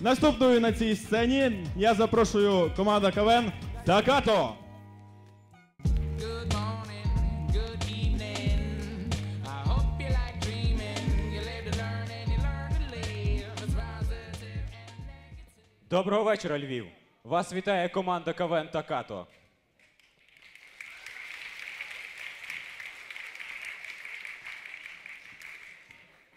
Наступною на цій сцені я запрошую команда КВН Такато. Доброго вечора, Львів! Вас вітає команда КВН Такато.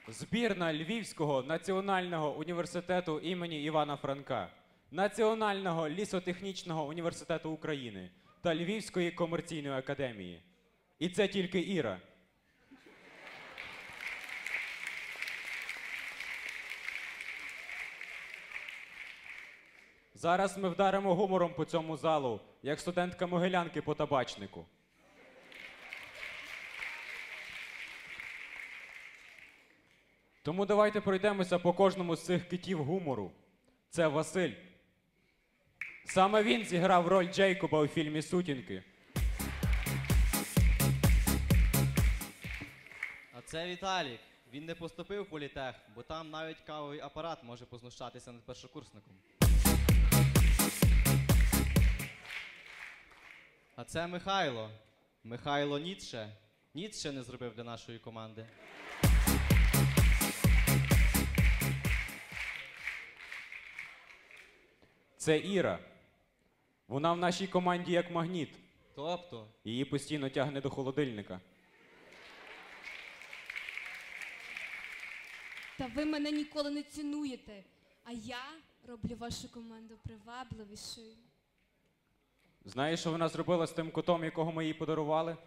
Збірна Львівського національного університету імені Івана Франка, Національного лісотехнічного університету України та Львівської комерційної академії. І це тільки Іра. Зараз ми вдаримо гумором по цьому залу, як студентка Могилянки по табачнику. Тому давайте пройдемося по кожному з цих китів гумору. Це Василь. Саме він зіграв роль Джейкоба у фільмі Сутінки. А це Віталік. Він не поступив в політех, бо там навіть кавовий апарат може познущатися над першокурсником. А це Михайло. Михайло Ніцше. Ніцше не зробив для нашої команди. Це Іра. Вона в нашій команді як магніт. Тобто, Її постійно тягне до холодильника. Та ви мене ніколи не цінуєте. А я роблю вашу команду привабливішою. Знаєш, що вона зробила з тим котом, якого ми їй подарували?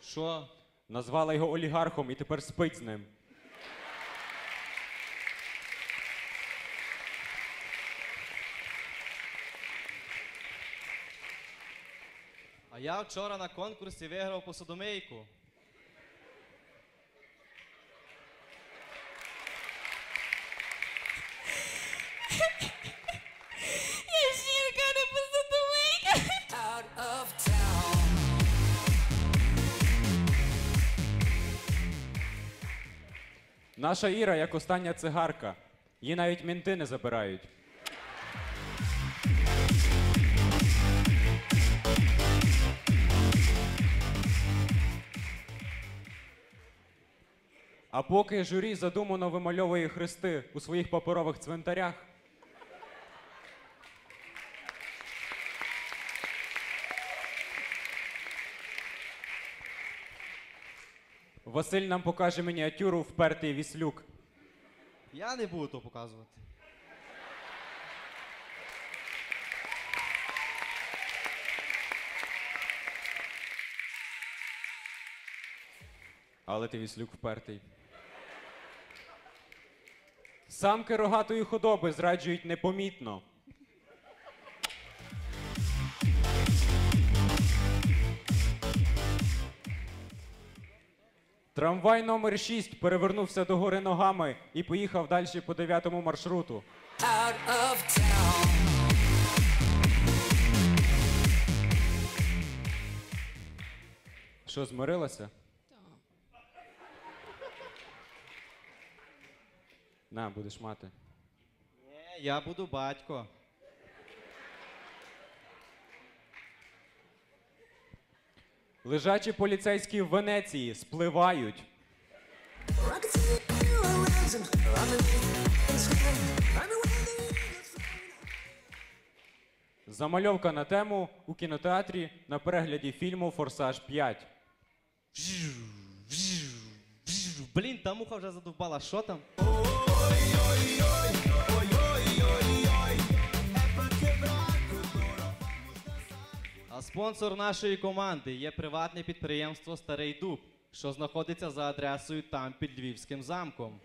що? Назвала його олігархом і тепер спить з ним. Я вчора на конкурсі виграв посудомийку. Я жінка, не town. Наша Іра як остання цигарка. Її навіть мінти не забирають. А поки журі задумано вимальовує хрести у своїх паперових цвинтарях. Василь нам покаже мініатюру впертий віслюк. Я не буду то показувати. Але ти віслюк впертий. Самки рогатої худоби зраджують непомітно. Трамвай номер 6 перевернувся догори ногами і поїхав далі по дев'ятому маршруту. Out of town. Що, змирилася? На, будеш мати. Ні, я буду батько. Лежачі поліцейські в Венеції спливають. Замальовка на тему у кінотеатрі на перегляді фільму Форсаж 5. Блін, та муха вже задовбала. Що там? А спонсор нашої команди є приватне підприємство Старий Дуб, що знаходиться за адресою там під Львівським замком.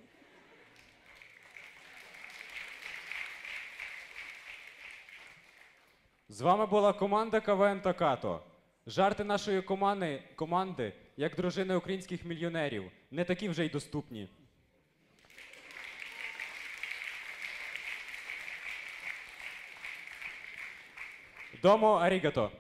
З вами була команда КВН Такато. Жарти нашої команди, команди, як дружини українських мільйонерів, не такі вже й доступні. Домо арігато.